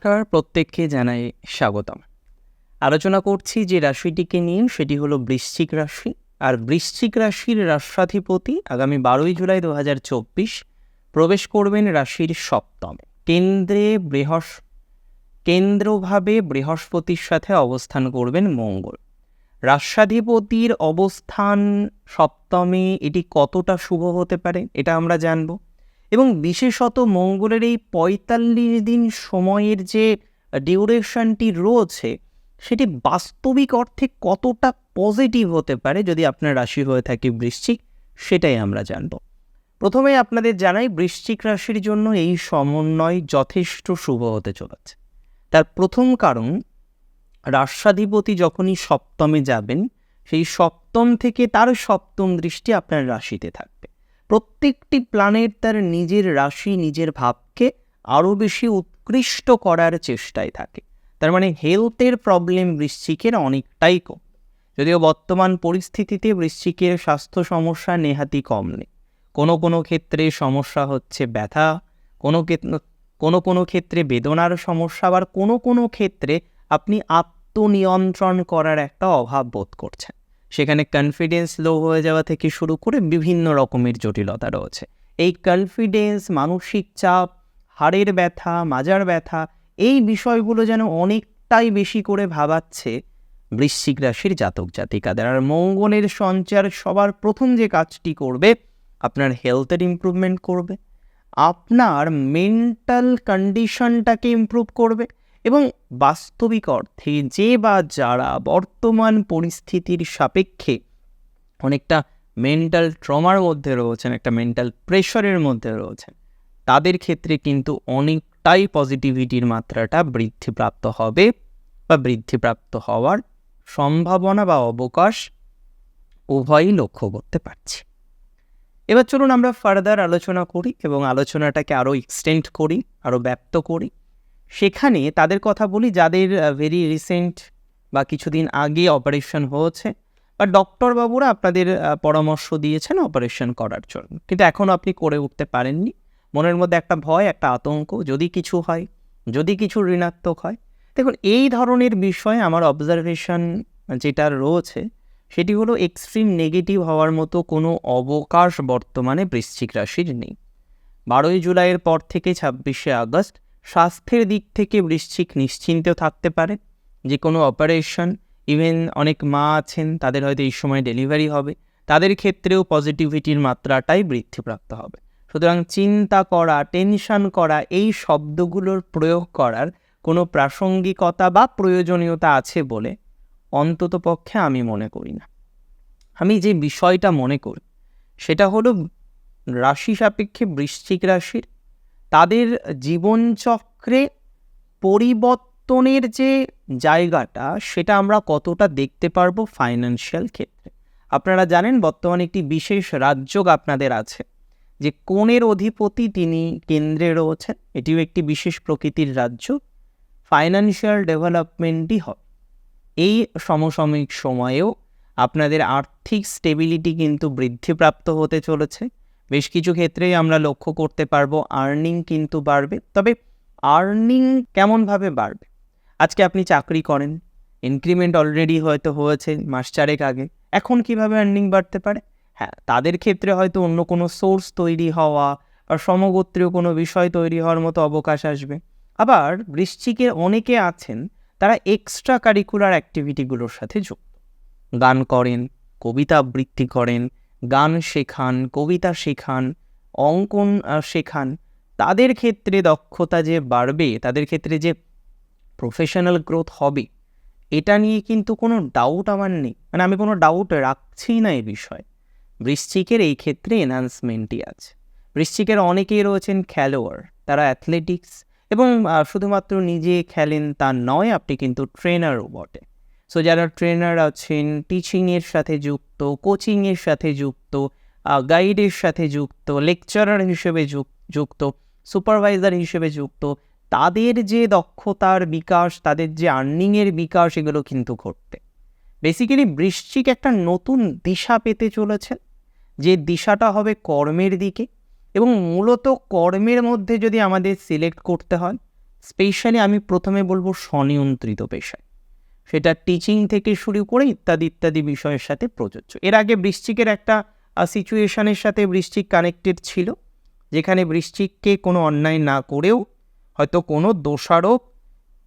নমস্কার, প্রত্যেককে জানাই স্বাগতম। আলোচনা করছি যে রাশিটিকে নিয়ে, সেটি হলো বৃশ্চিক রাশি। আর বৃশ্চিক রাশির রাষ্ট্রাধিপতি আগামী বারোই জুলাই দু হাজার চব্বিশ প্রবেশ করবেন রাশির সপ্তমে। কেন্দ্রে বৃহস, কেন্দ্রভাবে বৃহস্পতির সাথে অবস্থান করবেন মঙ্গল। রাষ্ট্রাধিপতির অবস্থান সপ্তমে এটি কতটা শুভ হতে পারে, এটা আমরা জানব। এবং বিশেষত মঙ্গলের এই পঁয়তাল্লিশ দিন সময়ের যে ডিউরেশনটি রয়েছে, সেটি বাস্তবিক অর্থে কতটা পজিটিভ হতে পারে যদি আপনার রাশি হয়ে থাকে বৃশ্চিক, সেটাই আমরা জানব। প্রথমে আপনাদের জানাই বৃশ্চিক রাশির জন্য এই সমন্বয় যথেষ্ট শুভ হতে চলেছে। তার প্রথম কারণ রাষ্ট্রাধিপতি যখনই সপ্তমে যাবেন, সেই সপ্তম থেকে তার সপ্তম দৃষ্টি আপনার রাশিতে থাকবে। প্রত্যেকটি প্ল্যানেট তার নিজের রাশি, নিজের ভাবকে আরও বেশি উৎকৃষ্ট করার চেষ্টায় থাকে। তার মানে হেলথের প্রবলেম বৃশ্চিকের অনেকটাই কম। যদিও বর্তমান পরিস্থিতিতে বৃশ্চিকের স্বাস্থ্য সমস্যা নেহাতি কম নেই। কোনো কোনো ক্ষেত্রে সমস্যা হচ্ছে ব্যথা, কোনো কোনো কোনো ক্ষেত্রে বেদনার সমস্যা, আবার কোনো কোনো ক্ষেত্রে আপনি আত্মনিয়ন্ত্রণ করার একটা অভাব বোধ করছেন। সেখানে কনফিডেন্স লো হয়ে যাওয়া থেকে শুরু করে বিভিন্ন রকমের জটিলতা রয়েছে। এই কনফিডেন্স মানসিক চাপ, হাড়ের ব্যথা, মাজার ব্যথা, এই বিষয়গুলো যেন অনেকটাই বেশি করে ভাবাচ্ছে বৃশ্চিক রাশির জাতক জাতিকাদের। আর মঙ্গলের সঞ্চার সবার প্রথম যে কাজটি করবে, আপনার হেলথের ইম্প্রুভমেন্ট করবে, আপনার মেন্টাল কন্ডিশনটাকে ইম্প্রুভ করবে এবং বাস্তবিক অর্থে যে বা যারা বর্তমান পরিস্থিতির সাপেক্ষে অনেকটা মেন্টাল ট্রমার মধ্যে রয়েছেন, একটা মেন্টাল প্রেশারের মধ্যে রয়েছেন, তাদের ক্ষেত্রে কিন্তু অনেকটাই পজিটিভিটির মাত্রাটা বৃদ্ধিপ্রাপ্ত হবে বা বৃদ্ধিপ্রাপ্ত হওয়ার সম্ভাবনা বা অবকাশ উভয়ই লক্ষ্য করতে পারছি। এবার চলুন আমরা ফার্দার আলোচনা করি এবং আলোচনাটাকে আরও এক্সটেন্ড করি আরও ব্যপ্ত করি। সেখানে তাদের কথা বলি যাদের ভেরি রিসেন্ট বা কিছুদিন আগে অপারেশন হয়েছে। বা ডক্টরবাবুরা আপনাদের পরামর্শ দিয়েছেন অপারেশন করার জন্য। কিন্তু এখনও আপনি করে উঠতে পারেননি। মনের মধ্যে একটা ভয়, একটা আতঙ্ক, যদি কিছু হয়, যদি কিছু ঋণাত্মক হয়। দেখুন, এই ধরনের বিষয়ে আমার অবজারভেশন যেটা রয়েছে, সেটি হলো এক্সট্রিম নেগেটিভ হওয়ার মতো কোনো অবকাশ বর্তমানে বৃশ্চিক রাশির নেই। বারোই জুলাইয়ের পর থেকে ছাব্বিশে আগস্ট স্বাস্থ্যের দিক থেকে বৃশ্চিক নিশ্চিন্ত থাকতে পারে। যে কোনো অপারেশন ইভেন অনেক মা আছেন, তাদের হয়তো এই সময় ডেলিভারি হবে। তাদের ক্ষেত্রেও পজিটিভিটির মাত্রাটাই বৃদ্ধিপ্রাপ্ত হবে। সুতরাং চিন্তা করা টেনশন করা, এই শব্দগুলোর প্রয়োগ করার কোনো প্রাসঙ্গিকতা বা প্রয়োজনীয়তা আছে বলে অন্তত পক্ষে আমি মনে করি না। আমি যে বিষয়টা মনে করি, সেটা হলো রাশি সাপেক্ষে বৃশ্চিক রাশির তাদের জীবনচক্রে পরিবর্তনের যে জায়গাটা, সেটা আমরা কতটা দেখতে পারব ফাইন্যান্সিয়াল ক্ষেত্রে। আপনারা জানেন, বর্তমানে একটি বিশেষ রাজ্য আপনাদের আছে, যে কোণের অধিপতি তিনি কেন্দ্রে রয়েছেন। এটিও একটি বিশেষ প্রকৃতির রাজ্য ফাইন্যান্সিয়াল ডেভেলপমেন্টই হয় এই সমসাময়িক সময়েও আপনাদের আর্থিক স্টেবিলিটি কিন্তু বৃদ্ধিপ্রাপ্ত হতে চলেছে। বেশ কিছু ক্ষেত্রেই আমরা লক্ষ্য করতে পারব আর্নিং কিন্তু বাড়বে। তবে আর্নিং কেমনভাবে বাড়বে? আজকে আপনি চাকরি করেন ইনক্রিমেন্ট অলরেডি হয়তো হয়েছে মাস চারেক আগে। এখন কীভাবে আর্নিং বাড়তে পারে? হ্যাঁ তাদের ক্ষেত্রে হয়তো অন্য কোনো সোর্স তৈরি হওয়া বা সমগোত্রীয় কোনো বিষয় তৈরি হওয়ার মতো অবকাশ আসবে। আবার বৃশ্চিকের অনেকে আছেন, তারা এক্সট্রা কারিকুলার অ্যাক্টিভিটিগুলোর সাথে যুক্ত। গান করেন, কবিতা আবৃত্তি করেন গান শেখান, কবিতা শেখান, অঙ্কন শেখান, তাদের ক্ষেত্রে দক্ষতা যে বাড়বে, তাদের ক্ষেত্রে যে প্রফেশনাল গ্রোথ হবে, এটা নিয়ে কিন্তু কোনো ডাউট আমার নেই। মানে আমি কোনো ডাউট রাখছি না এ বিষয়ে। বৃশ্চিকের এই ক্ষেত্রে এনহান্সমেন্টই আছে। বৃশ্চিকের অনেকেই রয়েছেন খেলোয়াড়, তারা অ্যাথলেটিক্স এবং শুধুমাত্র নিজে খেলেন তা নয়, আপনি কিন্তু ট্রেনারও বটে। সো যারা ট্রেনার আছেন টিচিংয়ের সাথে যুক্ত কোচিংয়ের সাথে যুক্ত গাইডের সাথে যুক্ত লেকচারার হিসেবে যুক্ত সুপারভাইজার হিসেবে যুক্ত, তাদের যে দক্ষতার বিকাশ, তাদের যে আর্নিংয়ের বিকাশ, এগুলো কিন্তু ঘটতে। বেসিক্যালি বৃশ্চিক একটা নতুন দিশা পেতে চলেছে যে দিশাটা হবে কর্মের দিকে এবং মূলত কর্মের মধ্যে যদি আমাদের সিলেক্ট করতে হয় স্পেশালি আমি প্রথমে বলব স্বনিয়ন্ত্রিত পেশায়। সেটা টিচিং থেকে শুরু করে ইত্যাদি ইত্যাদি বিষয়ের সাথে প্রযোজ্য। এর আগে বৃশ্চিকের একটা সিচুয়েশনের সাথে বৃশ্চিক কানেক্টেড ছিল, যেখানে বৃশ্চিককে কোনো অন্যায় না করেও হয়তো কোনো দোষারোপ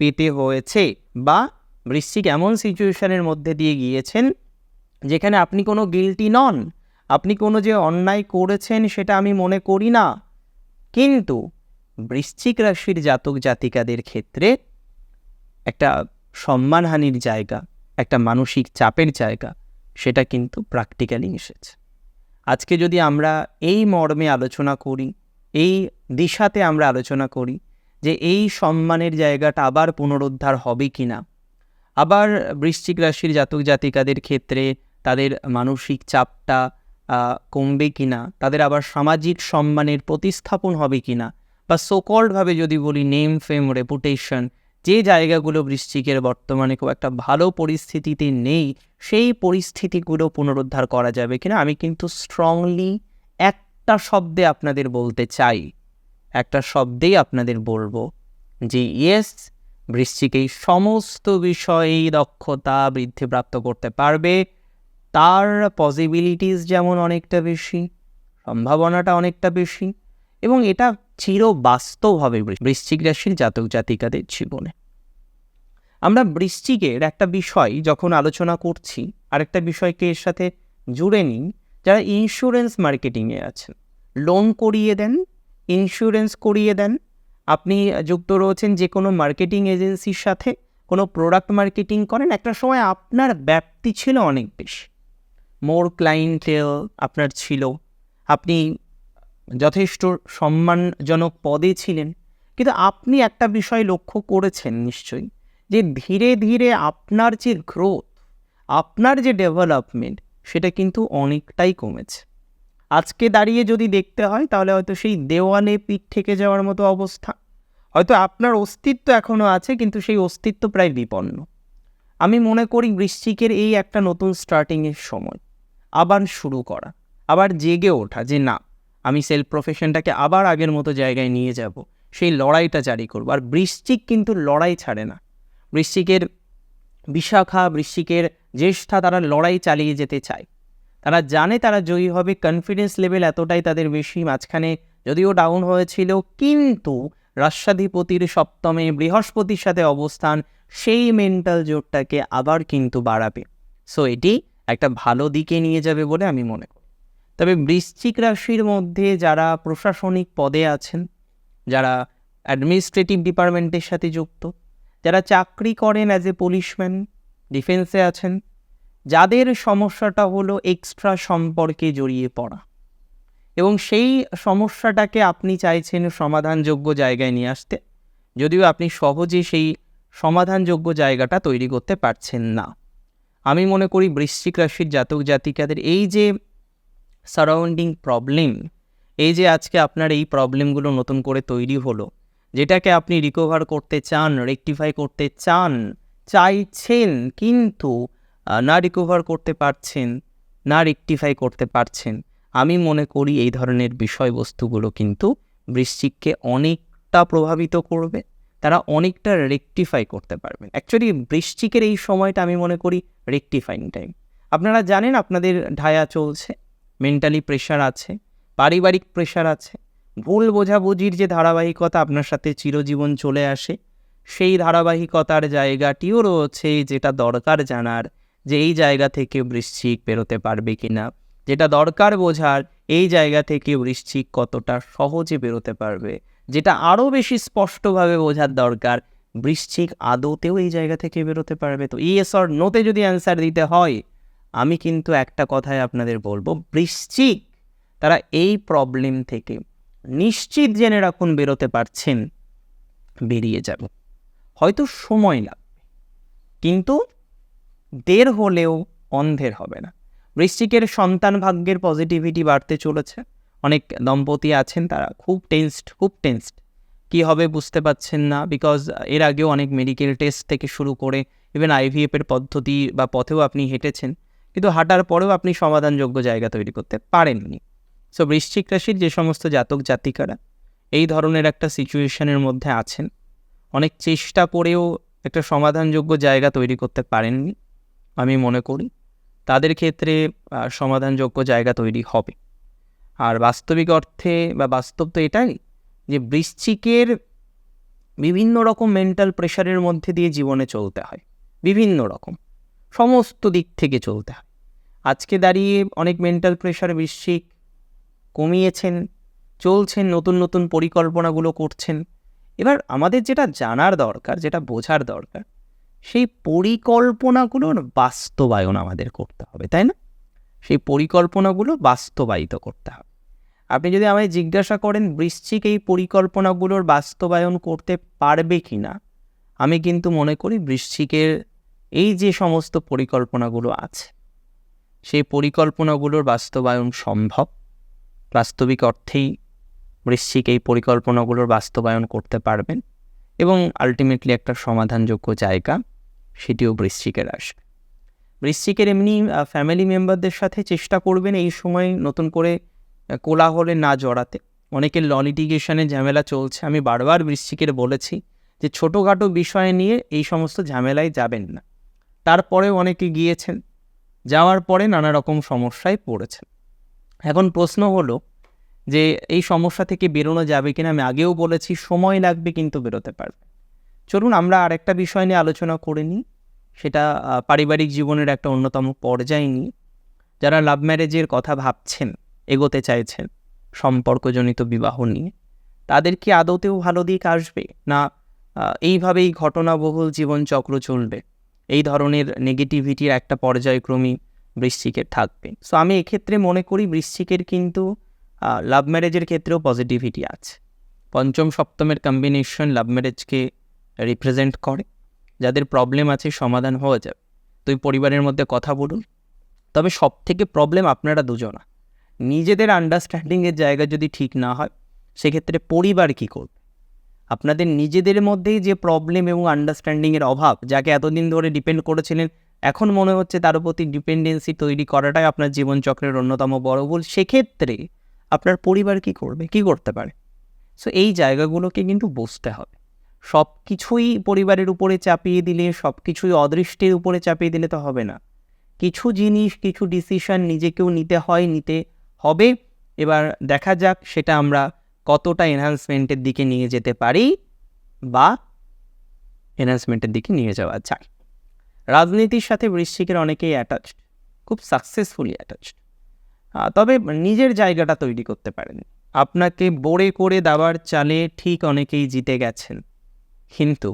পেতে হয়েছে বা বৃশ্চিক এমন সিচুয়েশনের মধ্যে দিয়ে গিয়েছেন, যেখানে আপনি কোনো গিলটি নন, আপনি কোনো যে অন্যায় করেছেন সেটা আমি মনে করি না। কিন্তু বৃশ্চিক রাশির জাতক জাতিকাদের ক্ষেত্রে একটা সম্মানহানির জায়গা, একটা মানসিক চাপের জায়গা, সেটা কিন্তু প্র্যাকটিক্যালি এসেছে আজকে যদি আমরা এই মর্মে আলোচনা করি, এই দিশাতে আমরা আলোচনা করি যে এই সম্মানের জায়গাটা আবার পুনরুদ্ধার হবে কি না আবার বৃশ্চিক রাশির জাতক জাতিকাদের ক্ষেত্রে তাদের মানসিক চাপটা কমবে কি না তাদের আবার সামাজিক সম্মানের প্রতিস্থাপন হবে কি না বা সোকল্ডভাবে যদি বলি নেম ফেম রেপুটেশন যে জায়গাগুলো বৃশ্চিকের বর্তমানে খুব একটা ভালো পরিস্থিতিতে নেই, সেই পরিস্থিতিগুলো পুনরুদ্ধার করা যাবে কিনা আমি কিন্তু স্ট্রংলি একটা শব্দে আপনাদের বলতে চাই। একটা শব্দেই আপনাদের বলব যে ইয়েস বৃশ্চিক এই সমস্ত বিষয়েই দক্ষতা বৃদ্ধিপ্রাপ্ত করতে পারবে। তার পসিবিলিটিস যেমন অনেকটা বেশি, সম্ভাবনাটা অনেকটা বেশি এবং এটা চির বাস্তব হবে বৃশ্চিক রাশির জাতক জাতিকাদের জীবনে। আমরা বৃশ্চিকের একটা বিষয় যখন আলোচনা করছি, আরেকটা বিষয়কে এর সাথে জুড়ে নিই, যারা ইন্স্যুরেন্স মার্কেটিংয়ে আছেন। লোন করিয়ে দেন ইন্স্যুরেন্স করিয়ে দেন। আপনি যুক্ত রয়েছেন যে কোনো মার্কেটিং এজেন্সির সাথে, কোনো প্রোডাক্ট মার্কেটিং করেন, একটা সময় আপনার ব্যাপ্তি ছিল অনেক বেশি। মোর ক্লায়েন্টেল আপনার ছিল। আপনি যথেষ্ট সম্মানজনক পদে ছিলেন। কিন্তু আপনি একটা বিষয় লক্ষ্য করেছেন নিশ্চয়ই, যে ধীরে ধীরে আপনার যে গ্রোথ আপনার যে ডেভেলপমেন্ট সেটা কিন্তু অনেকটাই কমেছে। আজকে দাঁড়িয়ে যদি দেখতে হয়, তাহলে হয়তো সেই দেওয়ালে পিঠ থেকে যাওয়ার মতো অবস্থা। হয়তো আপনার অস্তিত্ব এখনও আছে, কিন্তু সেই অস্তিত্ব প্রায় বিপন্ন। আমি মনে করি বৃশ্চিকের এই একটা নতুন স্টার্টিংয়ের সময়। আবার শুরু করা, আবার জেগে ওঠা, যে না আমি সেলফ প্রফেশনটাকে আবার আগের মতো জায়গায় নিয়ে যাব। সেই লড়াইটা জারি করব। আর বৃশ্চিক কিন্তু লড়াই ছাড়ে না। বৃশ্চিকের বিশাখা, বৃশ্চিকের জ্যেষ্ঠা তারা লড়াই চালিয়ে যেতে চায়। তারা জানে তারা জয়ী হবে কনফিডেন্স লেভেল এতটাই তাদের বেশি, মাঝখানে যদিও ডাউন হয়েছিল, কিন্তু রাষ্ট্রাধিপতির সপ্তমে বৃহস্পতির সাথে অবস্থান, সেই মেন্টাল জোরটাকে আবার কিন্তু বাড়াবে। সো এটি একটা ভালো দিকে নিয়ে যাবে বলে আমি মনে করি। তবে বৃশ্চিক রাশির মধ্যে যারা প্রশাসনিক পদে আছেন, যারা অ্যাডমিনিস্ট্রেটিভ ডিপার্টমেন্টের সাথে যুক্ত, যারা চাকরি করেন অ্যাজ এ পুলিশম্যান ডিফেন্সে আছেন, যাদের সমস্যাটা হলো এক্সট্রা সম্পর্কে জড়িয়ে পড়া। এবং সেই সমস্যাটাকে আপনি চাইছেন সমাধানযোগ্য জায়গায় নিয়ে আসতে, যদিও আপনি সহজে সেই সমাধানযোগ্য জায়গাটা তৈরি করতে পারছেন না। আমি মনে করি বৃশ্চিক রাশির জাতক জাতিকাদের এই যে সারাউন্ডিং প্রবলেম। এই যে আজকে আপনার এই প্রবলেমগুলো নতুন করে তৈরি হলো, যেটাকে আপনি রিকভার করতে চান রেকটিফাই করতে চান, চাইছেন কিন্তু না রিকভার করতে পারছেন, না রেকটিফাই করতে পারছেন, আমি মনে করি এই ধরনের বিষয়বস্তুগুলো কিন্তু বৃশ্চিককে অনেকটা প্রভাবিত করবে, তারা অনেকটা রেকটিফাই করতে পারবেন অ্যাকচুয়ালি বৃশ্চিকের এই সময়টা আমি মনে করি রেকটিফাইং টাইম আপনারা জানেন আপনাদের ঢায়া চলছে মেন্টালি প্রেশার আছে, পারিবারিক প্রেশার আছে, ভুল বোঝাবুঝির যে ধারাবাহিকতা আপনার সাথে চিরজীবন চলে আসে, সেই ধারাবাহিকতার জায়গাটিও রয়েছে যেটা দরকার জানার যে এই জায়গা থেকে বৃশ্চিক বেরোতে পারবে কি না যেটা দরকার বোঝার এই জায়গা থেকে বৃশ্চিক কতটা সহজে বেরোতে পারবে, যেটা আরও বেশি স্পষ্টভাবে বোঝার দরকার, বৃশ্চিক আদৌতেও এই জায়গা থেকে বেরোতে পারবে। তো ইয়েস অর নোতে যদি অ্যান্সার দিতে হয় আমি কিন্তু একটা কথায় আপনাদের বলব, বৃশ্চিক তারা এই প্রবলেম থেকে নিশ্চিত জেনে রাখুন বেরোতে পারছেন, বেরিয়ে যাবে। হয়তো সময় লাগবে, কিন্তু দের হলেও অন্ধের হবে না। বৃশ্চিকের সন্তান ভাগ্যের পজিটিভিটি বাড়তে চলেছে, অনেক দম্পতি আছেন তারা, খুব টেন্সড খুব টেন্সড কী হবে বুঝতে পারছেন না বিকজ এর আগেও অনেক মেডিকেল টেস্ট থেকে শুরু করে ইভেন আইভিএফের পদ্ধতি বা পথেও আপনি হেঁটেছেন কিন্তু হাঁটার পরেও আপনি সমাধানযোগ্য জায়গা তৈরি করতে পারেননি। সো বৃশ্চিক রাশির যে সমস্ত জাতক জাতিকারা এই ধরনের একটা সিচুয়েশনের মধ্যে আছেন, অনেক চেষ্টা করেও একটা সমাধানযোগ্য জায়গা তৈরি করতে পারেননি, আমি মনে করি। তাদের ক্ষেত্রে সমাধানযোগ্য জায়গা তৈরি হবে। আর বাস্তবিক অর্থে বা বাস্তব তো এটাই যে বৃশ্চিকের বিভিন্ন রকম মেন্টাল প্রেশারের মধ্যে দিয়ে জীবনে চলতে হয়। বিভিন্ন রকম। সমস্ত দিক থেকে চলতে হয়। আজকে দাঁড়িয়ে অনেক মেন্টাল প্রেশার বৃশ্চিক কমিয়েছেন, চলছেন, নতুন নতুন পরিকল্পনাগুলো করছেন। এবার আমাদের যেটা জানার দরকার, যেটা বোঝার দরকার, সেই পরিকল্পনাগুলোর বাস্তবায়ন আমাদের করতে হবে, তাই না? সেই পরিকল্পনাগুলো বাস্তবায়িত করতে হবে। আপনি যদি আমায় জিজ্ঞাসা করেন, বৃশ্চিক এই পরিকল্পনাগুলোর বাস্তবায়ন করতে পারবে কি না আমি কিন্তু মনে করি বৃশ্চিকের এই যে সমস্ত পরিকল্পনাগুলো আছে সেই পরিকল্পনাগুলোর বাস্তবায়ন সম্ভব? বাস্তবিক অর্থেই বৃশ্চিক এই পরিকল্পনাগুলোর বাস্তবায়ন করতে পারবেন এবং আলটিমেটলি একটা সমাধানযোগ্য জায়গা সেটিও বৃশ্চিকের আসবে। বৃশ্চিকের এমনি ফ্যামিলি মেম্বারদের সাথে চেষ্টা করবেন এই সময় নতুন করে কোলাহলে না জড়াতে। অনেকের ল লিটিগেশনে ঝামেলা চলছে। আমি বারবার বৃশ্চিকের বলেছি যে ছোটোখাটো বিষয় নিয়ে এই সমস্ত ঝামেলায় যাবেন না। তারপরেও অনেকে গিয়েছেন যাওয়ার পরে নানা রকম সমস্যায় পড়েছেন। এখন প্রশ্ন হলো যে এই সমস্যা থেকে বেরোনো যাবে কিনা? আমি আগেও বলেছি, সময় লাগবে কিন্তু বেরোতে পারবে। চলুন আমরা আরেকটা বিষয় নিয়ে আলোচনা করে নিই। সেটা পারিবারিক জীবনের একটা অন্যতম পর্যায় নিয়ে। যারা লাভ ম্যারেজের কথা ভাবছেন, এগোতে চাইছেন সম্পর্কজনিত বিবাহ নিয়ে, তাদের কি আদতেও ভালো দিক আসবে? না এইভাবেই ঘটনাবহুল জীবনচক্র চলবে? এই ধরনের নেগেটিভিটির একটা পর্যায়ক্রমী বৃশ্চিকের থাকবে। সো আমি এক্ষেত্রে মনে করি বৃশ্চিকের কিন্তু লাভ ম্যারেজের ক্ষেত্রেও পজিটিভিটি আছে। পঞ্চম, সপ্তমের কম্বিনেশন লাভ ম্যারেজকে রিপ্রেজেন্ট করে। যাদের প্রবলেম আছে, সমাধান হয়ে যাবে। তো, এই পরিবারের মধ্যে কথা বলুন। তবে সব থেকে প্রবলেম আপনারা দুজনা। নিজেদের আন্ডারস্ট্যান্ডিংয়ের জায়গা যদি ঠিক না হয়, সেক্ষেত্রে পরিবার কী করবে? আপনাদের নিজেদের মধ্যেই যে প্রবলেম এবং আন্ডারস্ট্যান্ডিংয়ের অভাব, যাকে এতদিন ধরে ডিপেন্ড করেছিলেন, এখন মনে হচ্ছে তার প্রতি ডিপেন্ডেন্সি তৈরি করাটাই আপনার জীবনচক্রের অন্যতম বড় ভুল। সেক্ষেত্রে আপনার পরিবার কি করবে? কি করতে পারে? সো এই জায়গাগুলোকে কিন্তু বুঝতে হবে। সব কিছুই পরিবারের উপরে চাপিয়ে দিলে সব কিছুই অদৃষ্টের উপরে চাপিয়ে দিলে তো হবে না। কিছু জিনিস, কিছু ডিসিশন নিজেকেও নিতে হয়, নিতে হবে। এবার দেখা যাক, সেটা আমরা কতটা এনহান্সমেন্টের দিকে নিয়ে যেতে পারি বা এনহান্সমেন্টের দিকে নিয়ে যাওয়া যায়। রাজনীতির সাথে বৃশ্চিকের অনেকেই অ্যাটাচড খুব সাকসেসফুলি অ্যাটাচড তবে নিজের জায়গাটা তৈরি করতে পারেন। আপনাকে বোড়ে করে দাবার চালে ঠিক অনেকেই জিতে গেছেন। কিন্তু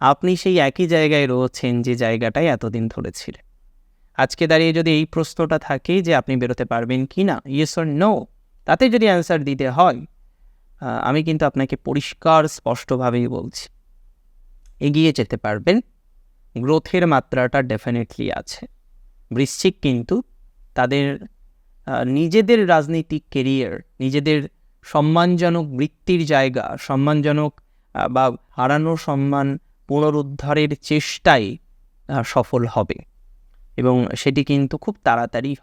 আপনি সেই একই জায়গায় রয়েছেন যে জায়গাটায় এতদিন ধরে ছিলেন আজকে দাঁড়িয়ে যদি এই প্রশ্নটা থাকে যে আপনি বেরোতে পারবেন কি না ইয়েস অর নো তাতে যদি অ্যান্সার দিতে হয় আমি কিন্তু আপনাকে পরিষ্কার, স্পষ্টভাবেই বলছি। এগিয়ে যেতে পারবেন, গ্রোথের মাত্রাটা ডেফিনেটলি আছে। বৃশ্চিক কিন্তু তাদের নিজেদের রাজনৈতিক কেরিয়ার নিজেদের সম্মানজনক বৃত্তির জায়গা, সম্মানজনক বা হারানো সম্মান পুনরুদ্ধারের চেষ্টায় সফল হবে। এবং সেটি কিন্তু খুব তাড়াতাড়ি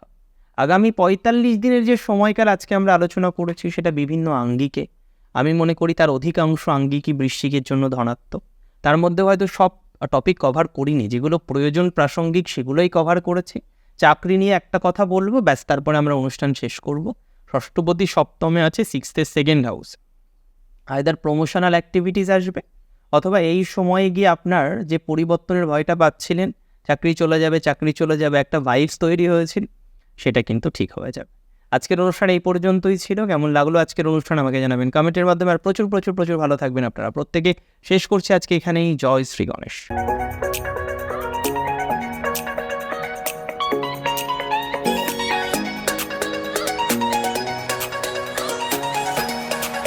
আগামী পঁয়তাল্লিশ দিনের যে সময়কাল আজকে আমরা আলোচনা করেছি, সেটা বিভিন্ন আঙ্গিকে আমি মনে করি তার অধিকাংশ আঙ্গিকই বৃশ্চিকের জন্য ধনাত্মক। তার মধ্যে হয়তো সব টপিক কভার করিনি। যেগুলো প্রয়োজন প্রাসঙ্গিক সেগুলোই কভার করেছি। চাকরি নিয়ে একটা কথা বলব, ব্যাস, তারপরে আমরা অনুষ্ঠান শেষ করব। ষষ্ঠপতি সপ্তমে আছে সিক্সথের second house either promotional activities আসবে, অথবা এই সময়ে গিয়ে আপনার যে পরিবর্তনের ভয়টা পাচ্ছিলেন, চাকরি চলে যাবে, চাকরি চলে যাবে, একটা ভাইবস তৈরি হয়েছিল, সেটা কিন্তু ঠিক হয়ে যাবে। আজকের অনুষ্ঠান এই পর্যন্তই ছিল। কেমন লাগল আজকের অনুষ্ঠান আমাকে জানাবেন কমেন্টের মাধ্যমে। আর প্রচুর প্রচুর প্রচুর ভালো থাকবেন আপনারা। প্রত্যেকে শেষ করছি আজকে এখানেই। জয় শ্রী গণেশ।